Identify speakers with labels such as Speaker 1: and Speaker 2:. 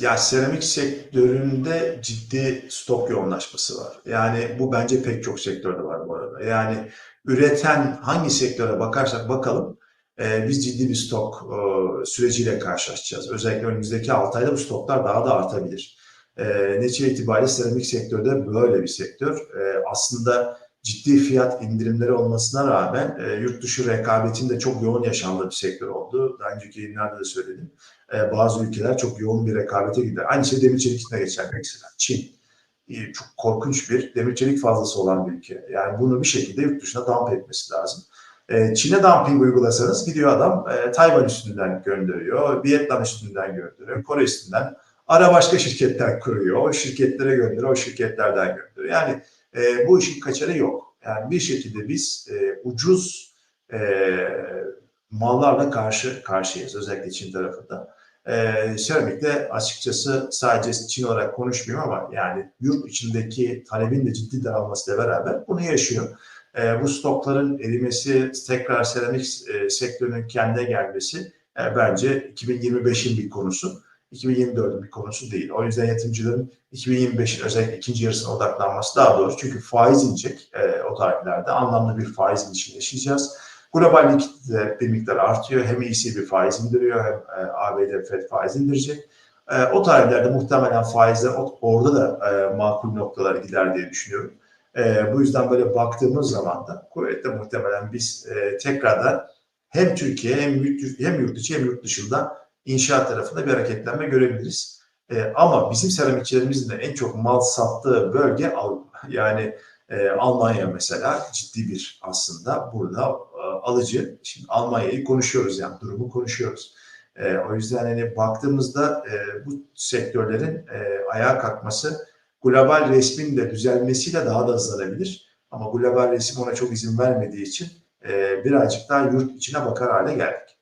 Speaker 1: Ya seramik sektöründe ciddi stok yoğunlaşması var. Yani bu bence pek çok sektörde var bu arada. Yani üreten hangi sektöre bakarsak bakalım e, biz ciddi bir stok e, süreciyle karşılaşacağız. Özellikle önümüzdeki 6 ayda bu stoklar daha da artabilir. E, netice itibariyle seramik sektörü de böyle bir sektör. E, aslında ciddi fiyat indirimleri olmasına rağmen e, yurt dışı rekabetin de çok yoğun yaşandığı bir sektör oldu. Daha önceki yayınlarda da söyledim. E, bazı ülkeler çok yoğun bir rekabete gider. Aynı şey demir çelik için de geçer mesela. Çin e, çok korkunç bir demir çelik fazlası olan bir ülke. Yani bunu bir şekilde yurt dışına dump etmesi lazım. E, Çin'e dumping uygulasanız gidiyor adam e, Tayvan üstünden gönderiyor, Vietnam üstünden gönderiyor, Kore üstünden ara başka şirketler kuruyor, o şirketlere gönderiyor, o şirketlerden gönderiyor. Yani e, bu işin kaçarı yok. Yani bir şekilde biz e, ucuz e, mallarla karşı karşıyayız özellikle Çin tarafında. Ee, seramikte açıkçası sadece Çin olarak konuşmuyorum ama yani yurt içindeki talebin de ciddi daralmasıyla beraber bunu yaşıyor. Ee, bu stokların erimesi, tekrar seramik e, sektörünün kendine gelmesi e, bence 2025'in bir konusu. 2024'ün bir konusu değil. O yüzden yatırımcıların 2025'in özellikle ikinci yarısına odaklanması daha doğru. Çünkü faiz inecek e, o tarihlerde. Anlamlı bir faiz inişi yaşayacağız. Global likidite bir miktar artıyor. Hem ECB faiz indiriyor hem e, ABD FED faiz indirecek. E, o tarihlerde muhtemelen faizler orada da e, makul noktalara gider diye düşünüyorum. E, bu yüzden böyle baktığımız zaman da kuvvetle muhtemelen biz e, tekrardan hem Türkiye hem yurt, hem yurt içi hem yurt dışında inşaat tarafında bir hareketlenme görebiliriz. E, ama bizim seramikçilerimizin de en çok mal sattığı bölge. Yani e, Almanya mesela ciddi bir aslında burada e, alıcı. Şimdi Almanya'yı konuşuyoruz yani durumu konuşuyoruz. E, o yüzden hani baktığımızda e, bu sektörlerin e, ayağa kalkması global resmin de düzelmesiyle daha da hızlanabilir. Ama global resim ona çok izin vermediği için e, birazcık daha yurt içine bakar hale geldik.